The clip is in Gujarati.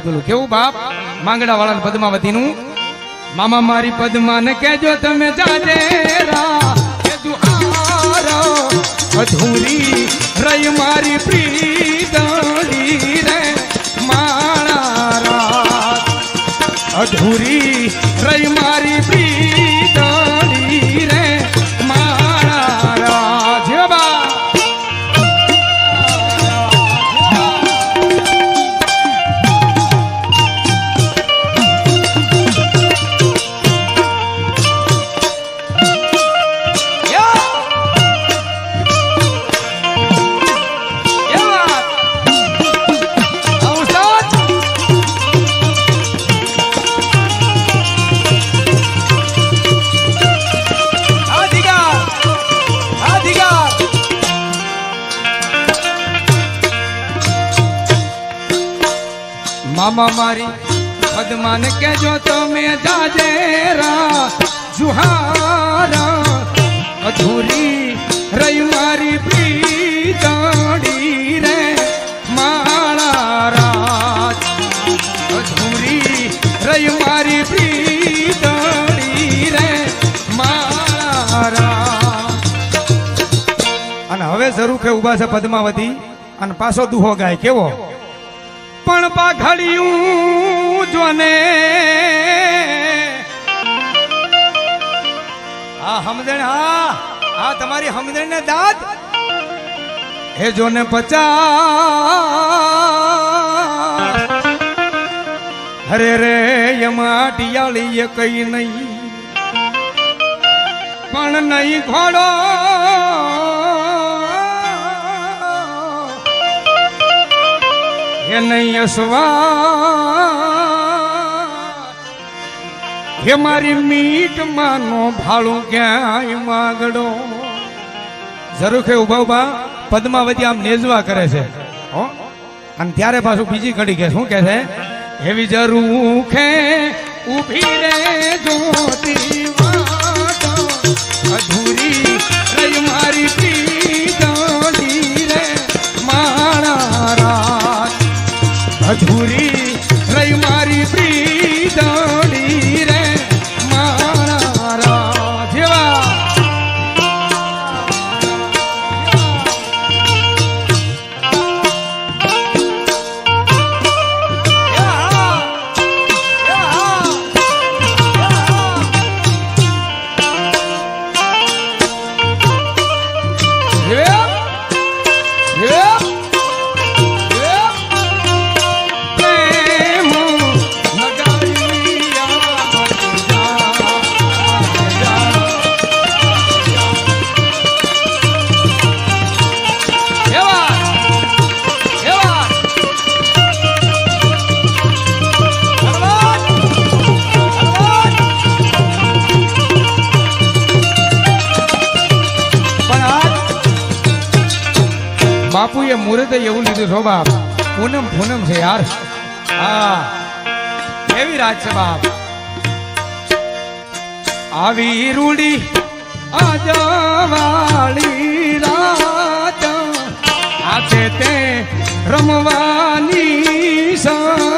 કેવું બાપ? માંગડા વાળા પદ્માવતી નું મામા મારી પદ્મા ને કેજો તમે જાજે અધૂરી રહી મારી પ્રીતળી રે માણા અધૂરી રહી મારી પ્રીતળી મામા મારી પદ્માને કેજો તમે જાજેરા, જુહારા, અધૂરી રહી મારી પ્રીતડી રે માળા રાત અધૂરી રહી મારી પ્રીતડી રે માળા અને હવે શરૂ કે ઊભા છે પદ્માવતી અને પાછો દુહો ગાય, કેવો? પણ પાઘડિયું જોને આ સમજણ હા આ તમારી સમજણ ને દાદ. હે જોને પચા હરે રે, એમાં ટિયાળી કઈ નહીં. પણ નહીં ઘોડો હે નહીં હે મારી મીટ માનો ભાળું ક્યાંય માગડો. કે ઊભા ઊભા પદ્માવતી આમ નેજવા કરે છે. હો? અને ત્યારે પાછું બીજી કડી કે શું કે છે? એવી જરૂર ખે ઊભી રે જોતી બાપુએ મુહૂર્તે એવું લીધું છો બાપ, પૂનમ પૂનમ છે યાર. હા એવી રાત છે બાપ. આવી રૂડી આજવાળી રાત આજે તે રમવાની સા